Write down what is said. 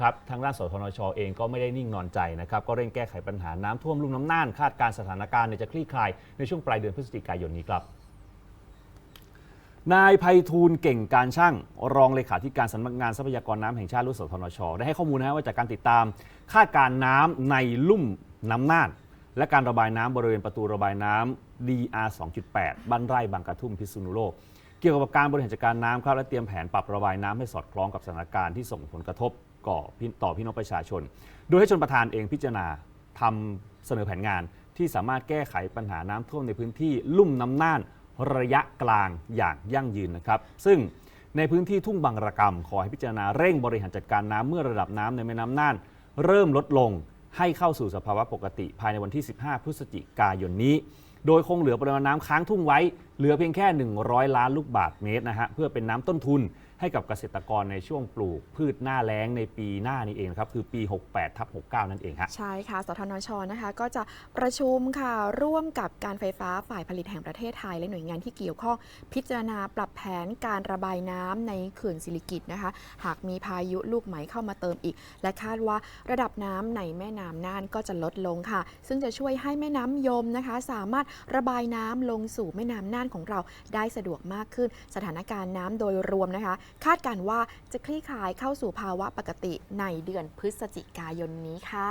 ครับทางด้านสทนชอเองก็ไม่ได้นิ่งนอนใจนะครับก็เร่งแก้ไขปัญหาน้ำท่วมลุ่มน้ำน่านคาดการสถานการณ์เนี่ยจะคลี่คลายในช่วงปลายเดือนพฤศจิกายนนี้ครับนายไพฑูรย์เก่งการช่าง รองเลขาธิการสำนักงานทรัพยากรน้ำแห่งชาติหรือสทนช ได้ให้ข้อมูลนะว่าจากการติดตาม คาดการน้ำในลุ่มน้ำน่าน และการระบายน้ำบริเวณประตูระบายน้ำ DR 2.8 บ้านไร่บางกระทุ่มพิษณุโลก เกี่ยวกับการบริหารจัดการน้ำครับและเตรียมแผนปรับระบายน้ำให้สอดคล้องกับสถานการณ์ที่ส่งผลกระทบก่อพี่ต่อพี่น้องประชาชน โดยให้ชนประธานเองพิจารณาทำเสนอแผนงานที่สามารถแก้ไขปัญหาน้ำท่วมในพื้นที่ลุ่มน้ำน่านระยะกลางอย่างยั่งยืนนะครับ ซึ่งในพื้นที่ทุ่งบางระกำขอให้พิจารณาเร่งบริหารจัดการน้ำเมื่อระดับน้ำในแม่น้ำน่าน เริ่มลดลงให้เข้าสู่สภาวะปกติภายในวันที่ 15 พฤศจิกายนนี้ โดยคงเหลือปริมาณน้ำค้างทุ่งไว้ เหลือเพียงแค่ 100 ล้านลูกบาทเมตรนะฮะเพื่อเป็นน้ำต้นทุน ให้กับเกษตรกรในช่วงปลูกพืชหน้าแล้งในปีหน้านี้เองครับคือปี 68ทับ69 นั่นเองฮะใช่ค่ะ สทนชนะคะ ก็จะประชุมค่ะร่วมกับการไฟฟ้าฝ่ายผลิตแห่งประเทศไทย และหน่วยงานที่เกี่ยวข้องพิจารณาปรับแผนการระบายน้ำในเขื่อนสิริกิตนะคะ หากมีพายุลูกใหม่เข้ามาเติมอีก และคาดว่าระดับน้ำในแม่น้ำน่านก็จะลดลงค่ะ ซึ่งจะช่วยให้แม่น้ำยมนะคะ สามารถระบายน้ำลงสู่แม่น้ำน่านของเราได้สะดวกมากขึ้น สถานการณ์น้ำโดยรวมนะคะคาดการว่าจะคลี่คลายเข้าสู่ภาวะปกติในเดือนพฤศจิกายนนี้ค่ะ